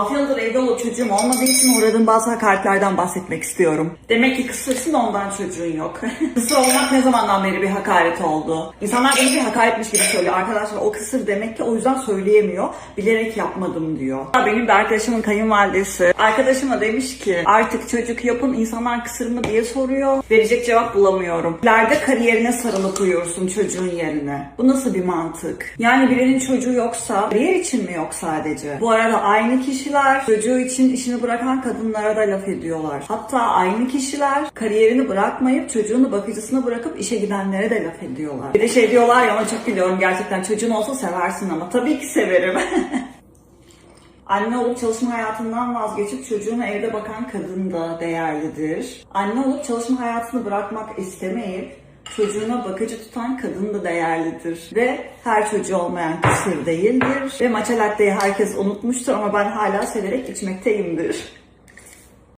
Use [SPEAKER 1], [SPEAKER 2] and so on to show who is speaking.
[SPEAKER 1] 6 yıldır evde olup çocuğum olmadığı için uğradığım bazı hakaretlerden bahsetmek istiyorum. Demek ki kısırsın da ondan çocuğun yok. Kısır olmak ne zamandan beri bir hakaret oldu? İnsanlar beni bir hakaretmiş gibi söylüyor. Arkadaşlar o kısır demek ki o yüzden söyleyemiyor. Bilerek yapmadım diyor. Benim de arkadaşımın kayınvalidesi arkadaşıma demiş ki artık çocuk yapın insanlar kısır mı diye soruyor. Verecek cevap bulamıyorum. İleride kariyerine sarılıp uyuyorsun çocuğun yerine. Bu nasıl bir mantık? Yani birinin çocuğu yoksa kariyer için mi yok sadece? Bu arada aynı kişiler çocuğu için işini bırakan kadınlara da laf ediyorlar. Hatta aynı kişiler kariyerini bırakmayıp çocuğunu bakıcısına bırakıp işe gidenlere de laf ediyorlar. Bir de şey diyorlar ya ona çok gülüyorum gerçekten çocuğun olsa seversin ama tabii ki severim. Anne olup çalışma hayatından vazgeçip çocuğuna evde bakan kadın da değerlidir. Anne olup çalışma hayatını bırakmak istemeyip çocuğuna bakıcı tutan kadın da değerlidir. Ve her çocuğu olmayan kısır değildir. Ve matcha herkes unutmuştur ama ben hala severek içmekteyimdir.